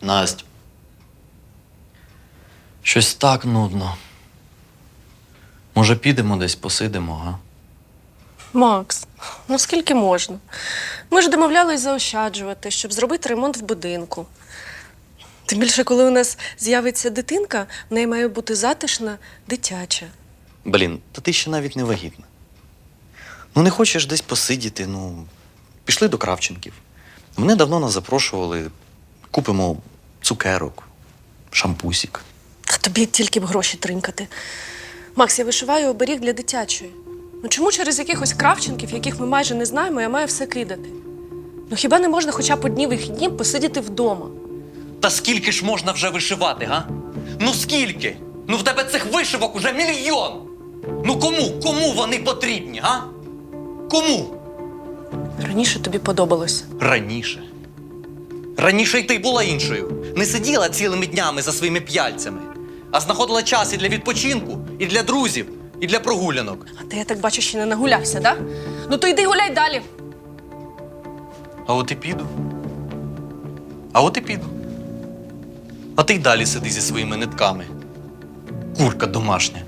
Насть. Щось так нудно. Може, підемо десь посидимо, га? Макс, ну скільки можна? Ми ж домовлялись заощаджувати, щоб зробити ремонт в будинку. Тим більше, коли у нас з'явиться дитинка, в неї має бути затишна, дитяча. Блін, та ти ще навіть не вагітна. Ну, не хочеш десь посидіти, ну, пішли до Кравченків. Вони давно нас запрошували, купимо цукерок, шампусік. Та тобі тільки б гроші тринкати. Макс, я вишиваю оберіг для дитячої. Ну чому через якихось кравченків, яких ми майже не знаємо, я маю все кидати? Ну хіба не можна хоча б одні вихідні посидіти вдома? Та скільки ж можна вже вишивати, га? Ну скільки? Ну в тебе цих вишивок уже мільйон! Ну кому? Кому вони потрібні, га? Кому? Раніше тобі подобалося. Раніше. Раніше й ти була іншою. Не сиділа цілими днями за своїми п'яльцями, а знаходила час і для відпочинку, і для друзів, і для прогулянок. А ти, я так бачу, ще не нагулявся, да? Ну то йди гуляй далі. А от і піду. А от і піду. А ти й далі сиди зі своїми нитками. Курка домашня.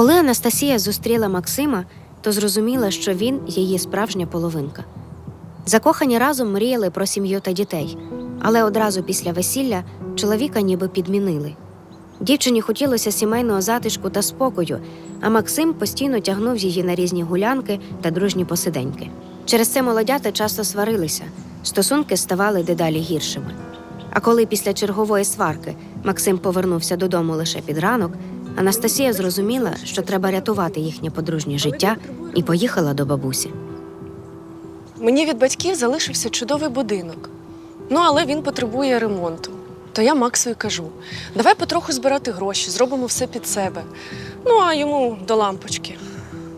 Коли Анастасія зустріла Максима, то зрозуміла, що він її справжня половинка. Закохані разом мріяли про сім'ю та дітей, але одразу після весілля чоловіка ніби підмінили. Дівчині хотілося сімейного затишку та спокою, а Максим постійно тягнув її на різні гулянки та дружні посиденьки. Через це молодята часто сварилися, стосунки ставали дедалі гіршими. А коли після чергової сварки Максим повернувся додому лише під ранок, Анастасія зрозуміла, що треба рятувати їхнє подружнє життя, і поїхала до бабусі. Мені від батьків залишився чудовий будинок. Ну, але він потребує ремонту. То я Максу і кажу: давай потроху збирати гроші, зробимо все під себе. Ну, а йому до лампочки.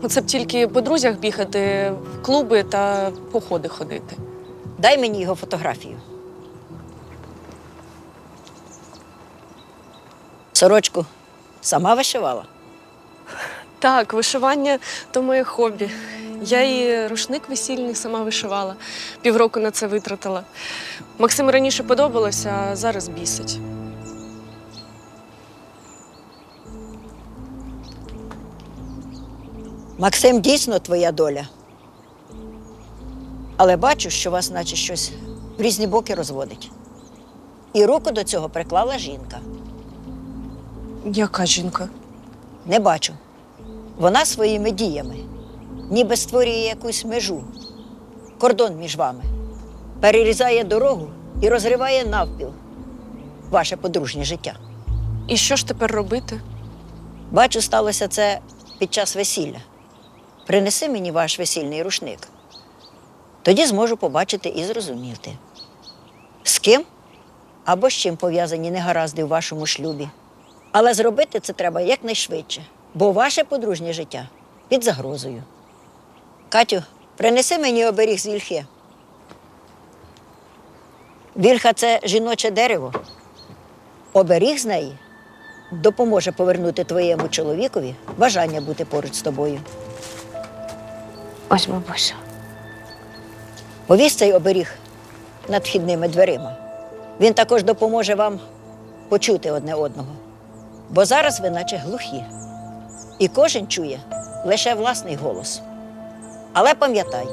Оце б тільки по друзях бігати, в клуби та походи ходити. Дай мені його фотографію. Сорочку сама вишивала. Так, вишивання то моє хобі. Я і рушник весільний сама вишивала. Півроку на це витратила. Максиму раніше подобалося, а зараз бісить. Максим дійсно твоя доля. Але бачу, що вас, наче щось в різні боки розводить. І руку до цього приклала жінка. Яка жінка? Не бачу. Вона своїми діями ніби створює якусь межу, кордон між вами, перерізає дорогу і розриває навпіл ваше подружнє життя. І що ж тепер робити? Бачу, сталося це під час весілля. Принеси мені ваш весільний рушник. Тоді зможу побачити і зрозуміти, з ким або з чим пов'язані негаразди в вашому шлюбі. Але зробити це треба якнайшвидше, бо ваше подружнє життя під загрозою. Катю, принеси мені оберіг з вільхи. Вільха це жіноче дерево. Оберіг з неї допоможе повернути твоєму чоловікові бажання бути поруч з тобою. Ось бабуся. Повісь цей оберіг над вхідними дверима. Він також допоможе вам почути одне одного. Бо зараз ви наче глухі, і кожен чує лише власний голос. Але пам'ятай,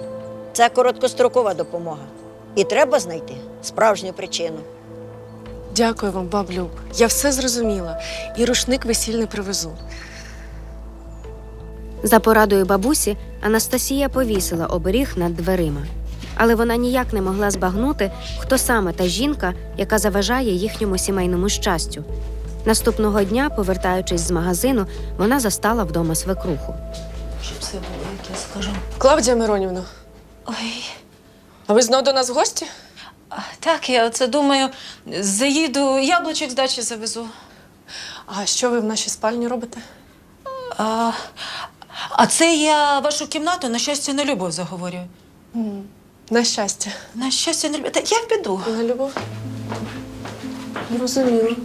це короткострокова допомога, і треба знайти справжню причину. Дякую вам, баб Люб. Я все зрозуміла. І рушник весільний привезу. За порадою бабусі Анастасія повісила оберіг над дверима. Але вона ніяк не могла збагнути, хто саме та жінка, яка заважає їхньому сімейному щастю. Наступного дня, повертаючись з магазину, вона застала вдома свекруху. Щоб все було, як я скажу. Клавдія Миронівна, Ой, А ви знову до нас в гості? А, Так, я оце думаю, заїду, яблучок з дачі завезу. А що ви в нашій спальні робите? А, а це я вашу кімнату на щастя на любов заговорюю. На щастя. На щастя на любов. Та я піду. На любов? Розуміло.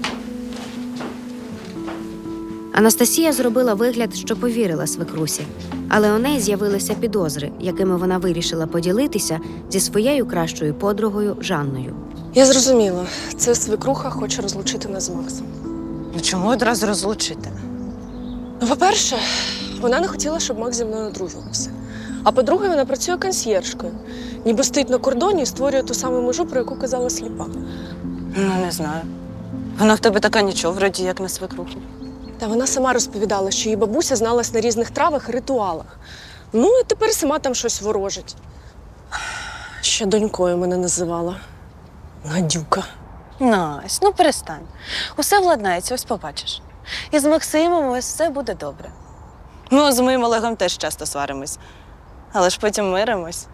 Анастасія зробила вигляд, що повірила свекрусі, але у неї з'явилися підозри, якими вона вирішила поділитися зі своєю кращою подругою Жанною. Я зрозуміла. Це свекруха хоче розлучити нас з Максом. Ну чому одразу розлучити? Ну, по-перше, вона не хотіла, щоб Макс зі мною одружувався. А по-друге, вона працює консьєржкою. Ніби стоїть на кордоні і створює ту саму межу, про яку казала сліпа. Ну, не знаю. Вона в тебе така нічого, вроді як на свекруху. Та вона сама розповідала, що її бабуся зналась на різних травах і ритуалах. Ну, і тепер сама там щось ворожить. Ще донькою мене називала. Гадюка. Настя, ну перестань. Усе владнається, ось побачиш. І з Максимом ось все буде добре. Ну, з моїм Олегом теж часто сваримось. Але ж потім миримось.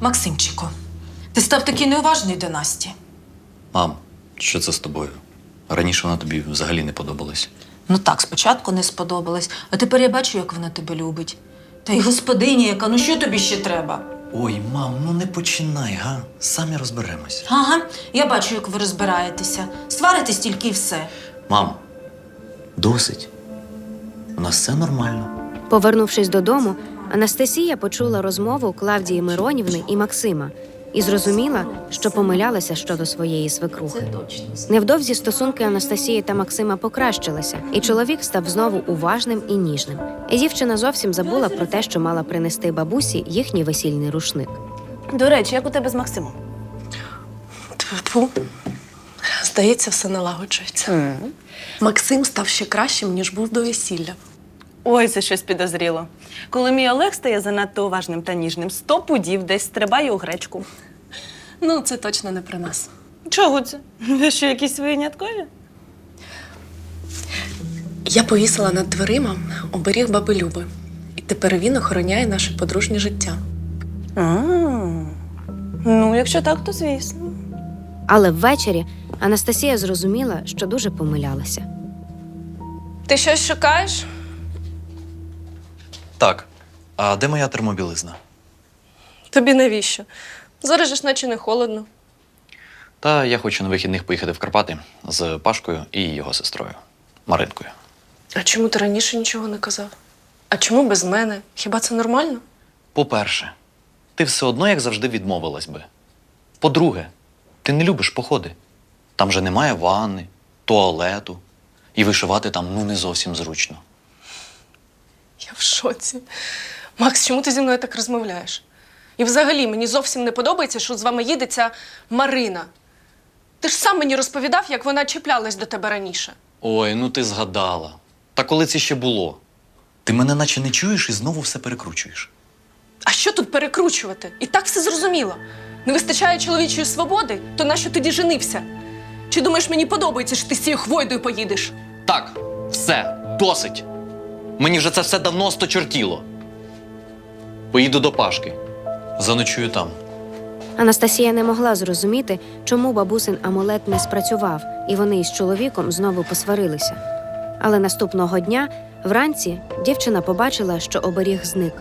Максимчику, ти став такий неуважний до Насті. Мам, що це з тобою? Раніше вона тобі взагалі не подобалась. Ну так, спочатку не сподобалось, а тепер я бачу, як вона тебе любить. Та й господиня, яка, ну що тобі ще треба? Ой, мам, ну не починай, га? Самі розберемось. Ага, я бачу, як ви розбираєтеся. Сваритесь тільки і все. Мам, досить. У нас все нормально. Повернувшись додому, Анастасія почула розмову Клавдії Миронівни і Максима і зрозуміла, що помилялася щодо своєї свекрухи. Невдовзі стосунки Анастасії та Максима покращилися, і чоловік став знову уважним і ніжним. І дівчина зовсім забула про те, що мала принести бабусі їхній весільний рушник. До речі, як у тебе з Максимом? Тьфу. Здається, все налагоджується. Максим став ще кращим, ніж був до весілля. Ой, це щось підозріло. Коли мій Олег стає занадто уважним та ніжним, сто пудів десь стрибає у гречку. Ну, це точно не про нас. Чого це? Ви що, якісь виняткові? Я повісила над дверима оберіг баби Люби. І тепер він охороняє наше подружнє життя. А, ну, якщо так, то звісно. Але ввечері Анастасія зрозуміла, що дуже помилялася. Ти щось шукаєш? Так, а де моя термобілизна? Тобі навіщо? Зараз же ж наче не холодно. Та я хочу на вихідних поїхати в Карпати з Пашкою і його сестрою Маринкою. А чому ти раніше нічого не казав? А чому без мене? Хіба це нормально? По-перше, ти все одно, як завжди, відмовилась би. По-друге, ти не любиш походи. Там же немає ванни, туалету, і вишивати там ну не зовсім зручно. Я в шоці. Макс, чому ти зі мною так розмовляєш? І взагалі мені зовсім не подобається, що з вами їде ця Марина. Ти ж сам мені розповідав, як вона чіплялась до тебе раніше. Ой, ну ти згадала. Та коли це ще було? Ти мене наче не чуєш і знову все перекручуєш. А що тут перекручувати? І так все зрозуміло. Не вистачає чоловічої свободи, то нащо тоді женився? Чи думаєш, мені подобається, що ти з цією хвойдою поїдеш? Так, все, досить. Мені вже це все давно сточертіло. Поїду до Пашки. Заночую там. Анастасія не могла зрозуміти, чому бабусин амулет не спрацював, і вони із чоловіком знову посварилися. Але наступного дня, вранці, дівчина побачила, що оберіг зник.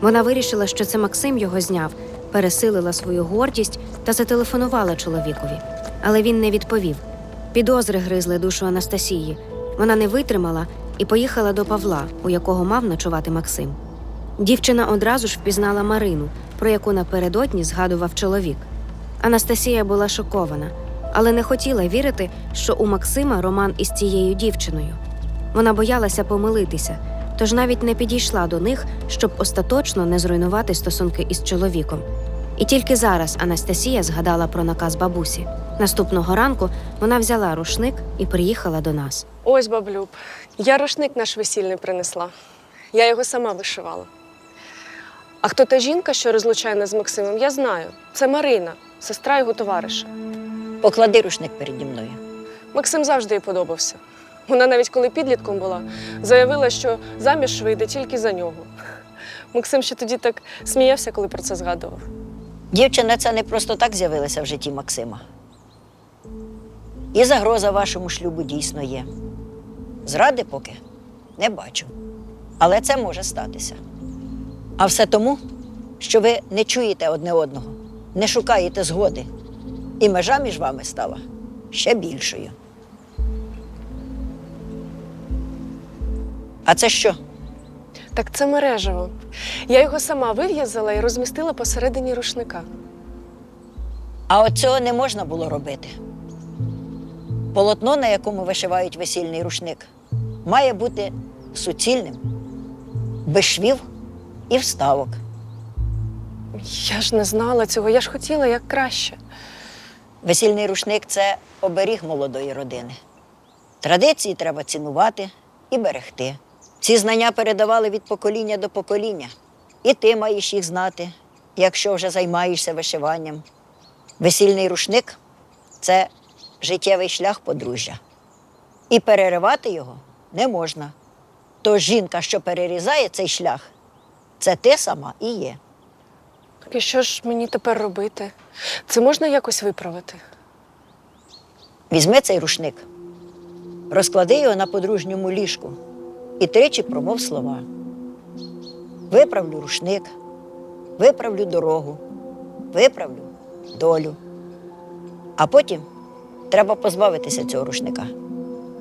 Вона вирішила, що це Максим його зняв, пересилила свою гордість та зателефонувала чоловікові. Але він не відповів. Підозри гризли душу Анастасії. Вона не витримала і поїхала до Павла, у якого мав ночувати Максим. Дівчина одразу ж впізнала Марину, про яку напередодні згадував чоловік. Анастасія була шокована, але не хотіла вірити, що у Максима роман із цією дівчиною. Вона боялася помилитися, тож навіть не підійшла до них, щоб остаточно не зруйнувати стосунки із чоловіком. І тільки зараз Анастасія згадала про наказ бабусі. Наступного ранку вона взяла рушник і приїхала до нас. Ось, баблюб, я рушник наш весільний принесла. Я його сама вишивала. А хто та жінка, що розлучає нас з Максимом, я знаю. Це Марина, сестра його товариша. Поклади рушник переді мною. Максим завжди їй подобався. Вона навіть коли підлітком була, заявила, що заміж вийде тільки за нього. Максим ще тоді так сміявся, коли про це згадував. Дівчина ця не просто так з'явилася в житті Максима. І загроза вашому шлюбу дійсно є. Зради поки не бачу. Але це може статися. А все тому, що ви не чуєте одне одного, не шукаєте згоди. І межа між вами стала ще більшою. А це що? Так це мережево. Я його сама вив'язала і розмістила посередині рушника. А от цього не можна було робити. Полотно, на якому вишивають весільний рушник, має бути суцільним, без швів і вставок. Я ж не знала цього, я ж хотіла як краще. Весільний рушник це оберіг молодої родини. Традиції треба цінувати і берегти. Ці знання передавали від покоління до покоління. І ти маєш їх знати, якщо вже займаєшся вишиванням. Весільний рушник це життєвий шлях подружжя. І переривати його не можна. Тож жінка, що перерізає цей шлях, це ти сама і є. Так і що ж мені тепер робити? Це можна якось виправити? Візьми цей рушник, розклади його на подружньому ліжку і тричі промов слова. Виправлю рушник, виправлю дорогу, виправлю долю. А потім треба позбавитися цього рушника.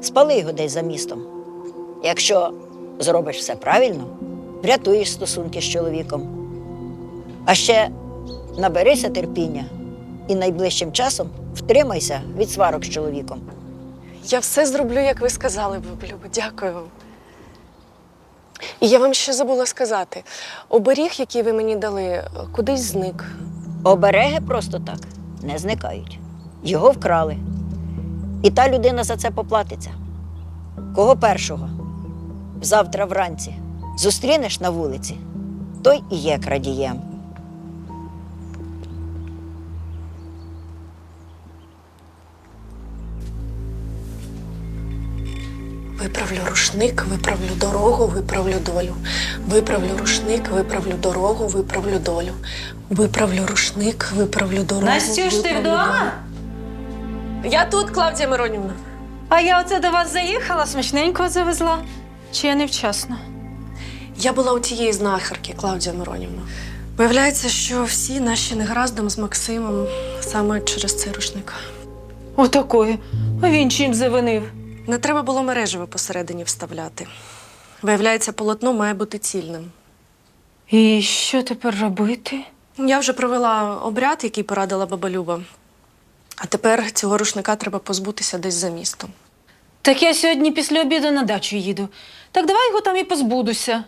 Спали його десь за містом. Якщо зробиш все правильно, врятуєш стосунки з чоловіком. А ще наберися терпіння і найближчим часом втримайся від сварок з чоловіком. Я все зроблю, як ви сказали, бабу. Дякую вам. І я вам ще забула сказати: оберіг, який ви мені дали, кудись зник. Обереги просто так не зникають. Його вкрали. І та людина за це поплатиться. Кого першого? Завтра вранці зустрінеш на вулиці, той і є крадієм. Виправлю рушник, виправлю дорогу, виправлю долю. Виправлю рушник, виправлю дорогу, виправлю долю. Виправлю рушник, виправлю дорогу. Настюш, ти виправлю вдома? Я тут, Клавдія Миронівна. А я оце до вас заїхала, смачненького завезла. Чи я невчасно? Я була у тієї знахарки, Клавдія Миронівна. Виявляється, що всі наші негараздом з Максимом саме через цей рушник. Отакої. А він чим завинив? Не треба було мережево посередині вставляти. Виявляється, полотно має бути цільним. І що тепер робити? Я вже провела обряд, який порадила баба Люба. А тепер цього рушника треба позбутися десь за містом. Так я сьогодні після обіду на дачу їду. Так давай його там і позбудуся.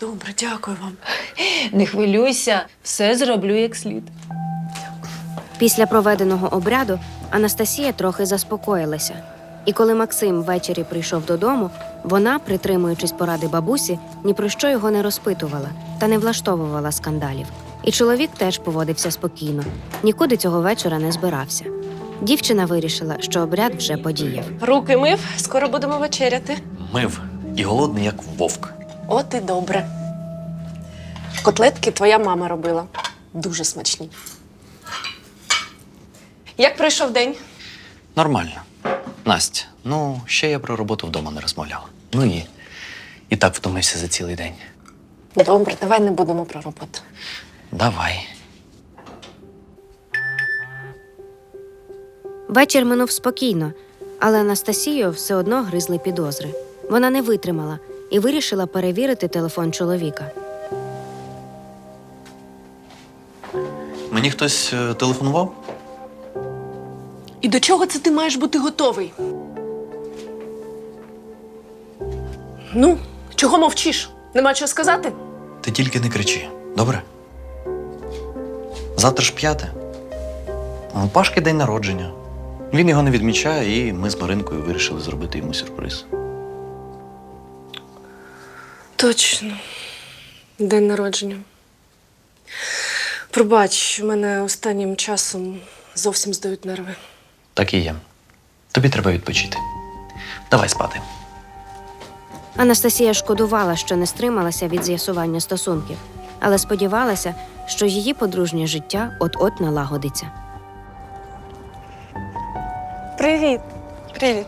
Добре, дякую вам. Не хвилюйся, все зроблю як слід. Після проведеного обряду Анастасія трохи заспокоїлася. І коли Максим ввечері прийшов додому, вона, притримуючись поради бабусі, ні про що його не розпитувала та не влаштовувала скандалів. І чоловік теж поводився спокійно, нікуди цього вечора не збирався. Дівчина вирішила, що обряд вже подіяв. Руки мив, скоро будемо вечеряти. Мив і голодний, як вовк. От і добре. Котлетки твоя мама робила. Дуже смачні. Як пройшов день? Нормально. Настя, ну ще я про роботу вдома не розмовляла. Ну і, і так втомився за цілий день. Добре, давай не будемо про роботу. Давай. Вечір минув спокійно, але Анастасію все одно гризли підозри. Вона не витримала і вирішила перевірити телефон чоловіка. Мені хтось е, телефонував? І до чого це ти маєш бути готовий? Ну, чого мовчиш? Нема чого сказати? Ти тільки не кричи, добре? Завтра ж п'яте. А У Пашки день народження. Він його не відмічає, і ми з Маринкою вирішили зробити йому сюрприз. Точно. День народження. Пробач, у мене останнім часом зовсім здають нерви. Так і є. Тобі треба відпочити. Давай спати. Анастасія шкодувала, що не стрималася від з'ясування стосунків, але сподівалася, що її подружнє життя от-от налагодиться. Привіт. Привіт.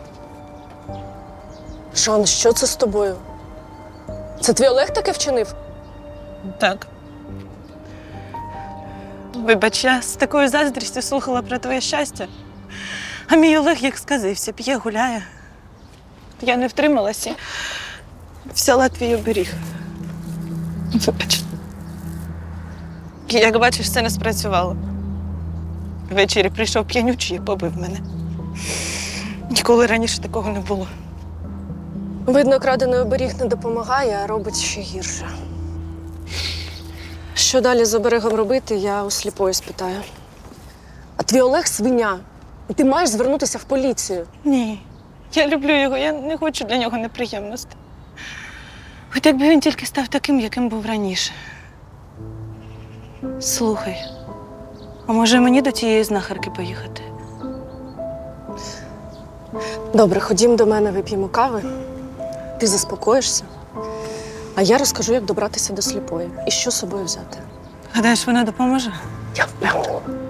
Жан, що це з тобою? Це твій Олег таке вчинив? Так. Вибач, я з такою заздрістю слухала про твоє щастя. А мій Олег, як сказився, п'є, гуляє. Я не втрималася. Взяла твій оберіг. Вибач. Як бачиш, це не спрацювало. Ввечері прийшов п'янючий і побив мене. Ніколи раніше такого не було. Видно, крадений оберіг не допомагає, а робить ще гірше. Що далі з оберегом робити, я у сліпої спитаю. А твій Олег свиня, ти маєш звернутися в поліцію. Ні, я люблю його, я не хочу для нього неприємностей. От якби він тільки став таким, яким був раніше. Слухай, а може мені до тієї знахарки поїхати? Добре, ходім до мене, вип'ємо кави. Ти заспокоїшся. А я розкажу, як добратися до сліпої і що з собою взяти. Гадаєш, вона допоможе? Я впевнена.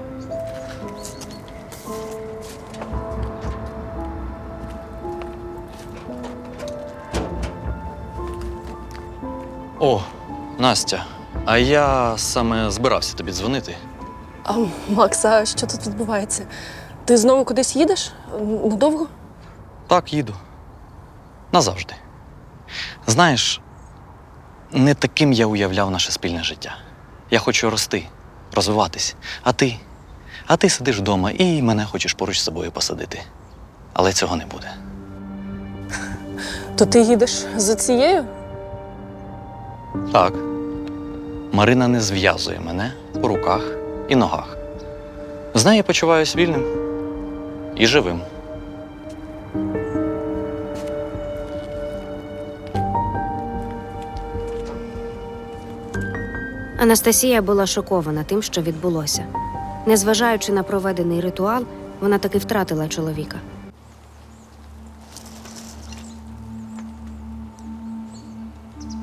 О, Настя, а я саме збирався тобі дзвонити. А Макс, а що тут відбувається? Ти знову кудись їдеш? Надовго? Так, їду. Назавжди. Знаєш, не таким я уявляв наше спільне життя. Я хочу рости, розвиватись. А ти? А ти сидиш вдома і мене хочеш поруч з собою посадити. Але цього не буде. То ти їдеш за цією? Так. Марина не зв'язує мене по руках і ногах. З нею я почуваюся вільним і живим. Анастасія була шокована тим, що відбулося. Незважаючи на проведений ритуал, вона таки втратила чоловіка.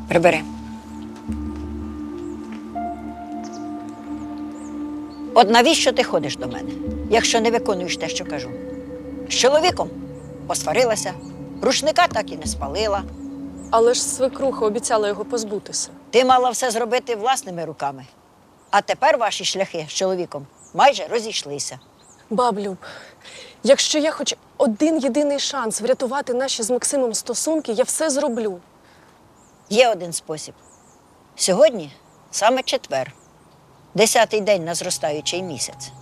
Прибери. От навіщо ти ходиш до мене, якщо не виконуєш те, що кажу? З чоловіком посварилася, рушника так і не спалила. Але ж свекруха обіцяла його позбутися. Ти мала все зробити власними руками. А тепер ваші шляхи з чоловіком майже розійшлися. Баблюб, якщо я хоч один єдиний шанс врятувати наші з Максимом стосунки, я все зроблю. Є один спосіб. Сьогодні саме четвер, десятий день на зростаючий місяць.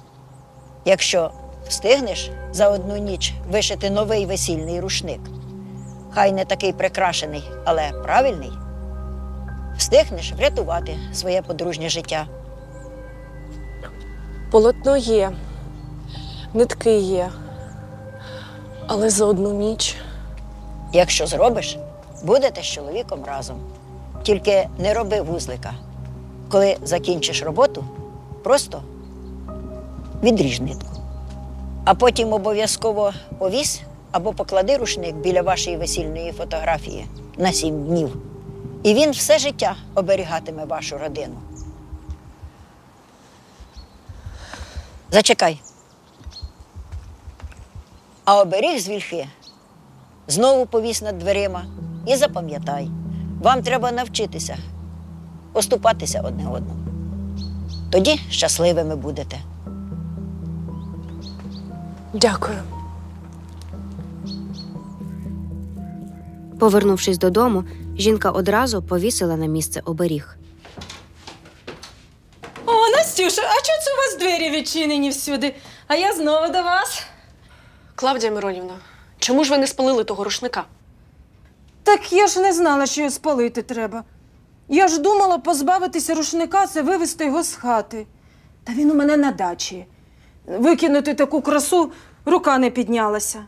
Якщо встигнеш за одну ніч вишити новий весільний рушник, хай не такий прикрашений, але правильний, встигнеш врятувати своє подружнє життя. Полотно є, нитки є. Але за одну ніч Якщо зробиш, будете з чоловіком разом. Тільки не роби вузлика. Коли закінчиш роботу, просто відріж нитку. А потім обов'язково повісь або поклади рушник біля вашої весільної фотографії на сім днів. І він все життя оберігатиме вашу родину. Зачекай. А оберіг з вільхи знову повісь над дверима і запам'ятай, вам треба навчитися поступатися одне одному. Тоді щасливими будете. дякую. Повернувшись додому, жінка одразу повісила на місце оберіг. О, Настюша, а чого це у вас двері відчинені всюди? А я знову до вас. Клавдія Миронівна, чому ж ви не спалили того рушника? Так я ж не знала, що його спалити треба. Я ж думала позбавитися рушника це вивезти його з хати. Та він у мене на дачі. Викинути таку красу рука не піднялася.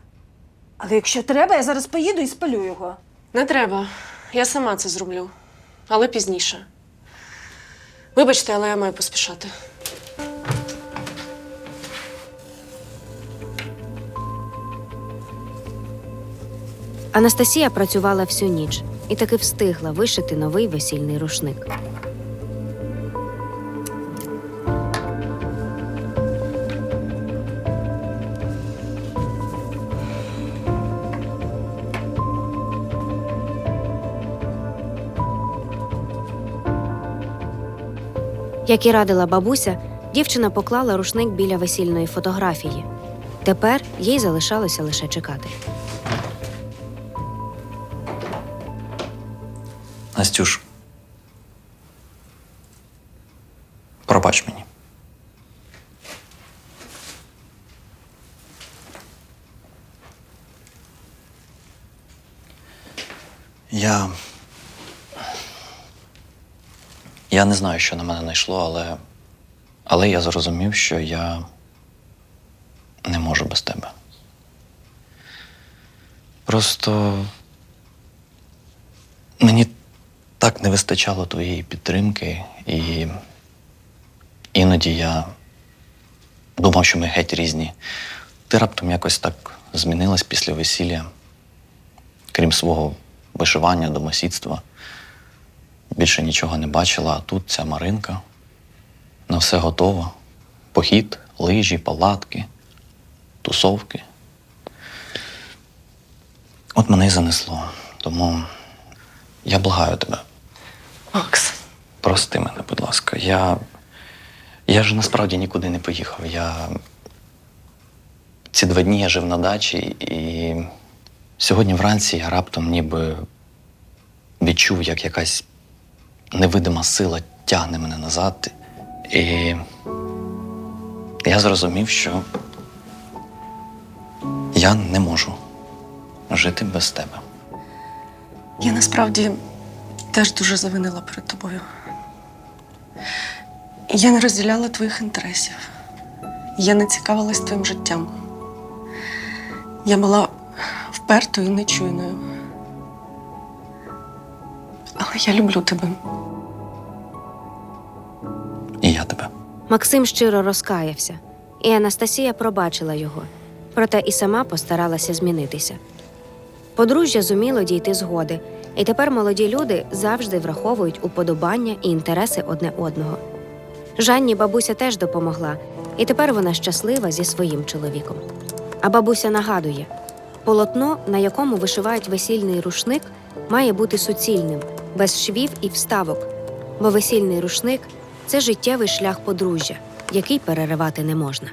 Але якщо треба, я зараз поїду і спалю його. Не треба. Я сама це зроблю. Але пізніше. Вибачте, але я маю поспішати. Анастасія працювала всю ніч і таки встигла вишити новий весільний рушник. Як і радила бабуся, дівчина поклала рушник біля весільної фотографії. Тепер їй залишалося лише чекати. Я не знаю, що на мене найшло, але. Але я зрозумів, що я не можу без тебе. Просто мені так не вистачало твоєї підтримки, і іноді я думав, що ми геть різні. Ти раптом якось так змінилась після весілля, крім свого вишивання, домосідства. Більше нічого не бачила, а тут ця Маринка. На все готово. Похід, лижі, палатки, тусовки. От мене й занесло. Тому я благаю тебе. Макс, Прости мене, будь ласка. Я. Я ж насправді нікуди не поїхав. Я. Ці два дні я жив на дачі, і сьогодні вранці я раптом ніби відчув, як якась невидима сила тягне мене назад. І я зрозумів, що я не можу жити без тебе. я насправді теж дуже завинила перед тобою. Я не розділяла твоїх інтересів. Я не цікавилась твоїм життям. Я була впертою і нечуйною. Але я люблю тебе. І я тебе. Максим щиро розкаявся, і Анастасія пробачила його, проте і сама постаралася змінитися. Подружжя зуміло дійти згоди, і тепер молоді люди завжди враховують уподобання і інтереси одне одного. Жанні бабуся теж допомогла, і тепер вона щаслива зі своїм чоловіком. А бабуся нагадує: полотно, на якому вишивають весільний рушник, має бути суцільним, без швів і вставок, бо весільний рушник це життєвий шлях подружжя, який переривати не можна.